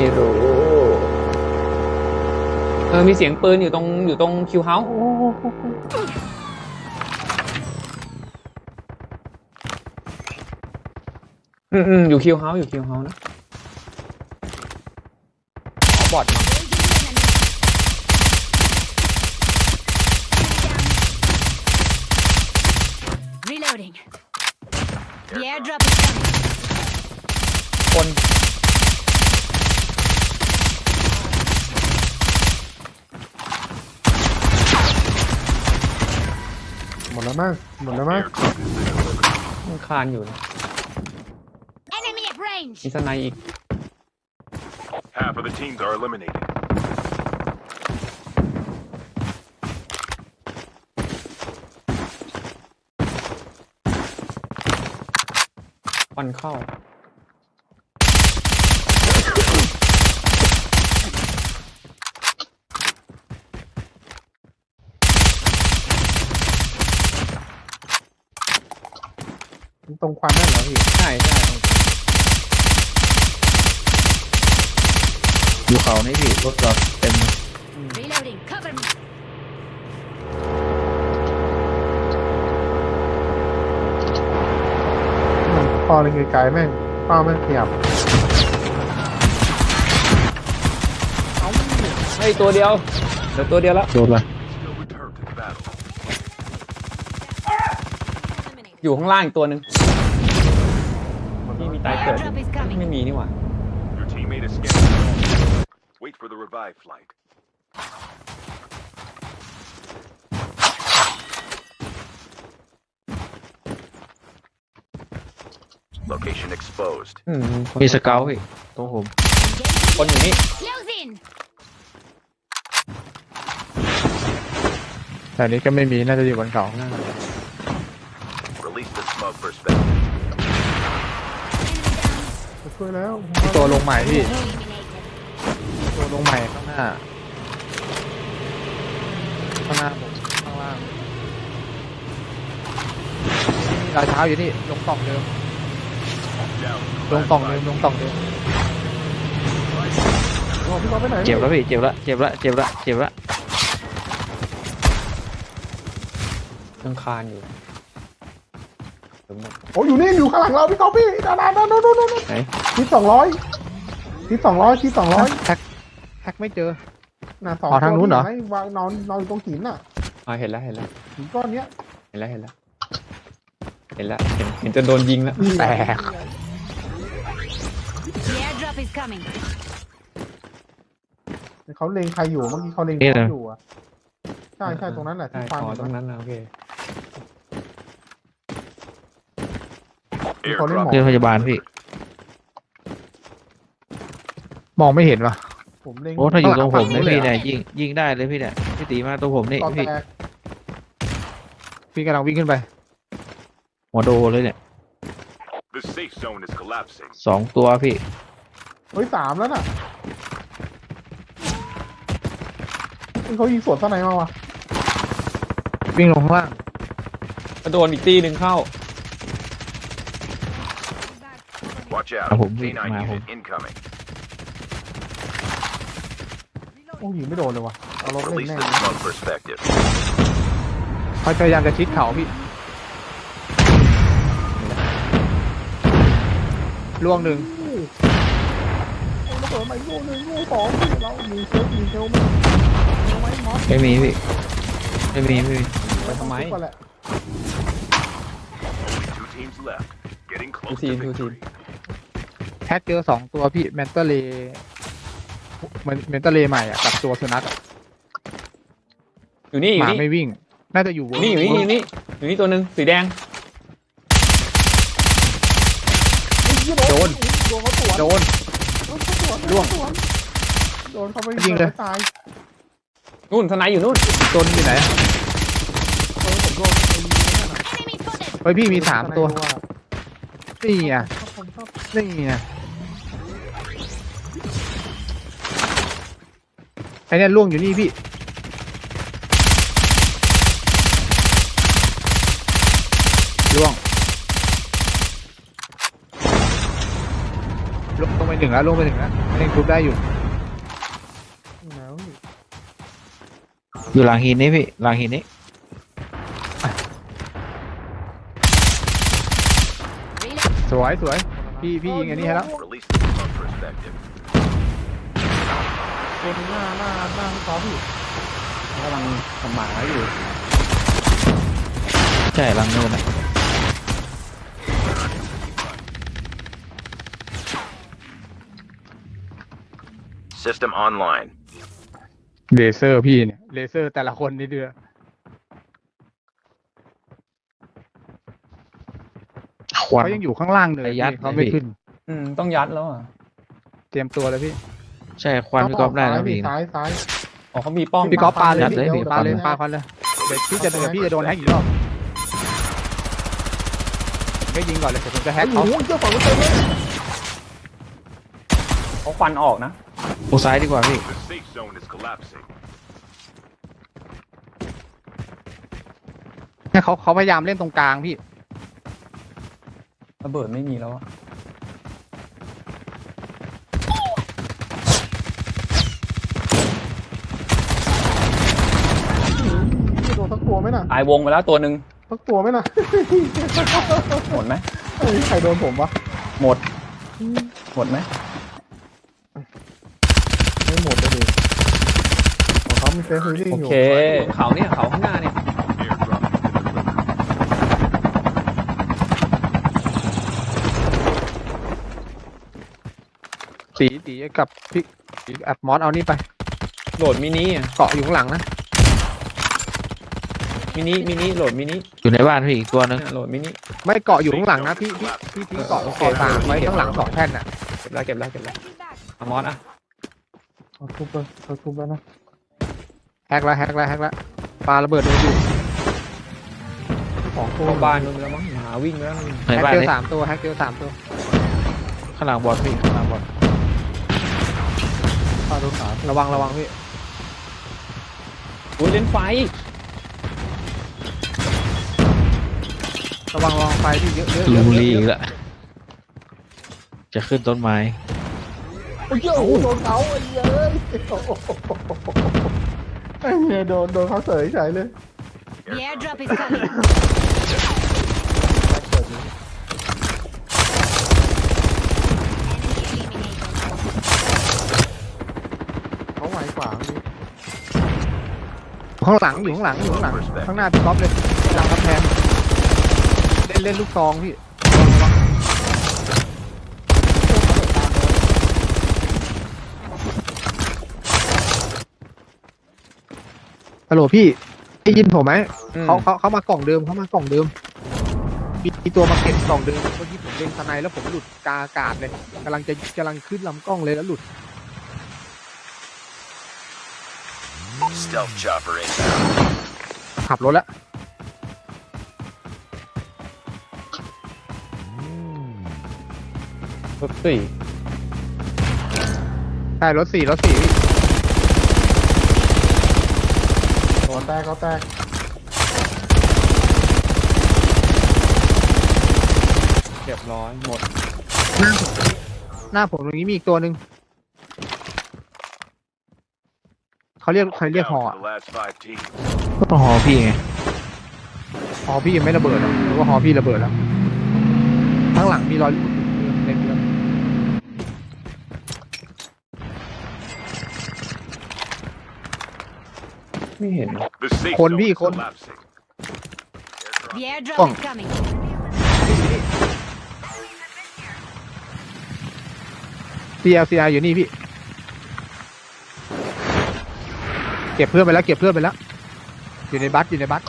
ไม่รู้ เออ มีเสียงปืนอยู่ตรงอยู่ตรงคิวเฮาส์อืมอืมอยู่คิวเฮาส์อยู่คิวเฮาส์นะอ๋อบอดมา Reloading. The airdrop is coming. คน มดแล้วมั้งหมดแล้วมั้งมันคลานอยู่นะ Enemy at range. มีสไนด์อีก Half of the teams are eliminated. ควันเข้า ตรงควันนั่นเหรอพี่ใช่ใช่อยู่เขานี่พี่รถจอดเต็มเลย Reloading. Cover me. พอเลยไกลๆแม่งเป้าแม่งขยับเฮ้ยตัวเดียวเดี๋ยวตัวเดียวแล้วโดนละ Still return to the battle. อยู่ข้างล่างอีกตัวหนึ่ง กิด airdrop is coming. ไม่มีนี่หว่า Your teammate is scanning. Wait for the revive flight. Location exposed. อืมคน มีสเกลพี่ตรงผม คนอยู่นี่ Close in. แต่นี้ก็ไม่มีน่าจะอยู่บนเขา Release the smoke perspective. Enemy ช่วยแล้วตัวลงใหม่พี่ down. Eliminated. ตัวลงใหม่ข้างหน้า ข้างหน้าผมข้างล่างมีรอยเท้าอยู่นี่ ลงกล่องเดิม Down. ลงกล่องเดิม ลงกล่องเดิมโอ้พี่น้องไปไหนเจ็บแล้วพี่ เจ็บแล้ว เจ็บแล้ว เจ็บแล้ว เจ็บแล้วยังคลานอยู่เดี๋ยวหมด โอ้อยู่นี่อยู่ข้างหลังเราพี่ก๊อฟพี่ดาดาดาดาดาดาไหนที่สองร้อยที่สองร้อยที่สองร้อยแฮกแฮกไม่เจอ น่ะสองอ๋อทางนู้นเหรอตัวที่วางนอนนอนอยู่ตรงหินน่ะอ่าเห็นแล้วเห็นแล้วหินก้อนเนี้ยเห็นแล้วเห็นแล้วเห็นแล้วเห็นเห็นจะโดนยิงแล้วแตก The airdrop is coming. เขาเล็งใครอยู่เมื่อกี้เขาเล็งนี่ใครเหรออยู่อะใช่ใช่ตรงนั้นแหละใช่ที่ฟันอ๋อตรงนั้นนะโอเค ที่เขาเล่นหมอเรือนพยาบาลพี่ มองไม่เห็นวะผมเล็งโอ้ถ้าอยู่ตรงผมเนี่ยฝั่พี่ลเนี่ยยิงยิงได้เลยพี่เนี่ยพี่ตีมาตรงผมนี่ก่อนพี่แตกพี่กำลังวิ่งขึ้นไป หัวโดเลยเนี่ย The safe zone is collapsing. สองตัวพี่ เฮ้ยสามแล้วน่ะเฮ้ยเขายิงสวนข้างในมาวะวิ่งลงข้างล่าง กระโดนอีกตีหนึ่งเข้า Watch out. Ah, ผมวิ่ง K9 มาผม unit incoming. โอ้ยิงไม่โดนเลยวะเอารถเล่น Release แน่ the smoke perspective. เขาพยายามจะชิดเขาพี่ล่วงหนึ่งโอ้ระเบิดมาอีกลูกหนึ่งลูกสองเรามีเซฟมีเซลไหมเอาไหมมอสไม่มีพี่ไม่มีไม่มีไปทำไม ทุกคนแหละ Two teams left. Getting close team, to two victory. แฮกเจอสองตัวพี่แมนเตอร์เลแมนเตอร์เลใหม่อะกับตัวสุนัขอะอยู่นี่อหยู่มานี่ไม่วิ่ง น่าจะอยู่อยู่นี่อยู่นี่อยู่นี่อยู่นี่ตัวหนึ่งสีแดง โดน โดนเขาสวนโดน โดนเขาสวนล่วง โดนเขาไปยิงเลย ตายนู่นทนายอยู่นู่นตัวอยู่ไหนเฮ้ยผมโดนไอ้นี่นั่นน่ะ Enemy spotted. เฮ้ยพี่มีสามตัว นี่อะชอบผมชอบนี่อะ ไอเนี่ยล่วงอยู่นี่พี่ ล่วงลงลงไปหนึ่งแล้วลงไปหนึ่งแล้วเล่นทุบได้อยู่แล้วอยู่หลังหินนี่พี่ หลังหินนี่ Reload. สวยสวยพี่พี่ยิงอันนี้ให้แล้ว Release the smoke perspective. ตัวหน้าหน้าหน้าพี่ก๊อฟพี่กำลังทำหมาอยู่ใช่หลังนู่นนะ System online. เลเซอร์พี่เนี่ยเลเซอร์แต่ละคนนี่เดือควันเขายังอยู่ข้างล่างเลยระยะพี่เขาไม่พี่ ขึ้น อืม ต้องยัดแล้วอะ เตรียมตัวเลยพี่ ใช่ควันพี่ก๊อฟได้นะพี่ ซ้ายซ้ายอ๋อเขามีป้อมพี่ก๊อฟปาเลยจัดเลยพี่พี่ปาเลยปาเลยปาควันเลยเดี๋ยวพี่จะเดี๋ยวพี่จะโดนแฮกอีกรอบผมก็ยิงก่อนเลยเดี๋ยวผมจะแฮกโอ้เขาโหเจ้าฝั่งนู้นเต็มเลยเขาควันออกนะโอ้ซ้ายดีกว่าพี่ The safe zone is collapsing. ให้เขาเขาพยายามเล่นตรงกลางพี่ระเบิดไม่มีแล้วอะ พี่โดนสัก ตัวไหมน่ะตายวงไปแล้วตัวหนึ่งสักตัวไหมน่ะหมดไหมเฮ้ยใครโดนผมวะหมด หมดไหมไม่หมดเลยดิของเขามีเซฟฟิลลิ่งโออยู่เค เขาเนี่ยเขาข้างหน้าเนี่ย Airdrop has been delivered. ตีตีกับพี่ตีอัดมอสเอานี่ไป โหลดมินิอะเกาะอยู่ข้างหลังนะ มินิมินิโหลดมินิอยู่ในบ้านพี่อีกตัวหนึงเนี่ยโหลดมินิ ไม่เกาะอยู่ข้างหลังนะพี่พี่พี่ทิ้งเกาะเกาะต่างไว้ข้างหลังสองแผ่นน่ะเก็บแล้วเก็บแล้วเก็บแล้วเอามอสอะเขาทุบไปเขาทุบไปนะแฮกแล้วแฮกแล้วแฮกแล้วปาระเบิดโดนอยู่สองตัวเข้าบ้านนู่นไปแล้วมั้งหมาวิ่งไปแล้วนู่นในแฮกบ้านเจอนี่สามตัวแฮกเจอสามตัวข้างหลังบอลพี่ข้างหลังบอลปาโดนขาระวังระวังพี่อุ้ยเล่นไฟ ระวังระวังไฟที่เยอะเยอะเยลูอะบุเยรีอะอีกเยอะแล้วจะขึ้นต้นไม้ โอ้ยเจ้าโดนเขาไอ้เหี้ยเอ้ยไอ้เหี้ยโดนโดนเขาเสยเฉยเลย The airdrop is coming. Enemy eliminated. เขาไวกว่าพี่ข้างหลังอยู่ข้างหลังอยู่ข้างหลังข้างหน้าพี่ก๊อฟเลยหลังกำแพง เล่นเล่นลูกซองพี่ระวังฮัลโหลพี่ได้ยินผมไหมอืม เขาเขาเขามากล่องเดิมเขามากล่องเดิมมีมีตัวมาเก็บกล่องเดิมเมื่อกี้ผมเล่นสไนแล้วผมหลุดกาอากาศเลยกำลังจะกำลังขึ้นลำกล้องเลยแล้วหลุด Stealth chopper inbound. ขับรถแล้ว รถสี่ใช่รถสี่รถสี่พี่ตัวแตกเขาแตกเรียบร้อยหมด หน้าผมตรงนี้มีอีกตัวหนึ่งเขาเรียกใครเรียกหอ Down อะ to the last five teams. ก็หอพี่ไงหอพี่ยังไม่ระเบิดหรอกหรือว่าหอพี่ระเบิดแล้วข้างหลังมีรอย ไม่เห็น The safe คน zone พี่ is คน collapsing. Airdrop The airdrop Come. is coming. ซีเอลซีไออยู่นี่พี่ เก็บเพื่อนไปแล้ว เก็บเพื่อนไปแล้ว อยู่ในบัสอยู่ในบัส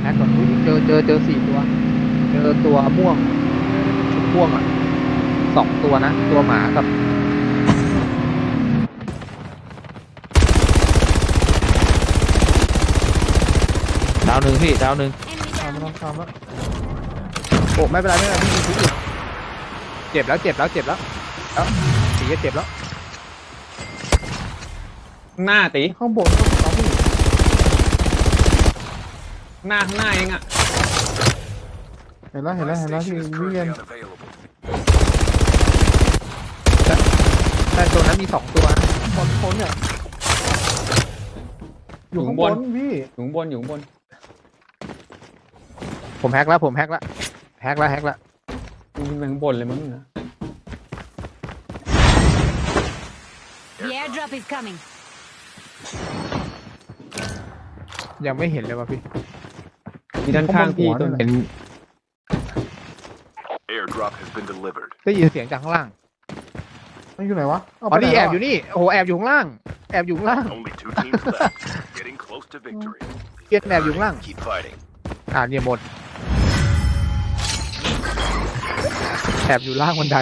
แอดก่อนอุ๊ยเจอเจอเจอสี่ตัว เจอตัวม่วงชุดม่วงอะสองตัวนะ ตัวหมากับ ดาว หนึ่งพี่ดาวหนึ่ง Enemy ตามมา down. แล้วตามแล้วโอ้ไม่เป็นไรไม่เป็นไรพี่มีทุกอยู่เจ็บแล้วเจ็บแล้วเจ็บแล้วแล้วสีจะเจ็บแล้วข้างหน้าตีข้างบนก็เขาพี่ข้างหน้าข้างหน้าเองอะเห็นแล้วเห็นแล้วเห็นแล้วที่ station is วิ่งเงิน currently unavailable. ตัวนั้นมีสองตัวบนบนเนี่ยอยู่ข้างบนพี่อยู่ข้างบนอยู่ข้างบน ผมแฮกแล้วผมแฮกแล้วแฮกแล้วแฮกแล้วมึงขึ้นไปข้างบนเลยมั้งนะ The airdrop is coming. ยังไม่เห็นเลยว่ะพี่ มีด้านข้างพี่ตัวหนึงเห็น Airdrop has been delivered. ได้ยินเสียงจากข้างล่างมันอยู่ไหนวะเาอ๋อไปนี่ไหแอวะบอยู่นี่โอ้โหแอบอยู่ข้างล่าง แอบอยู่ข้างล่าง Only two teams left. Getting close to victory. เกียนแอบอยู่ข้างล่าง Keep fighting. อ่าเนี่ยหมด แอบอยู่ล่างบันได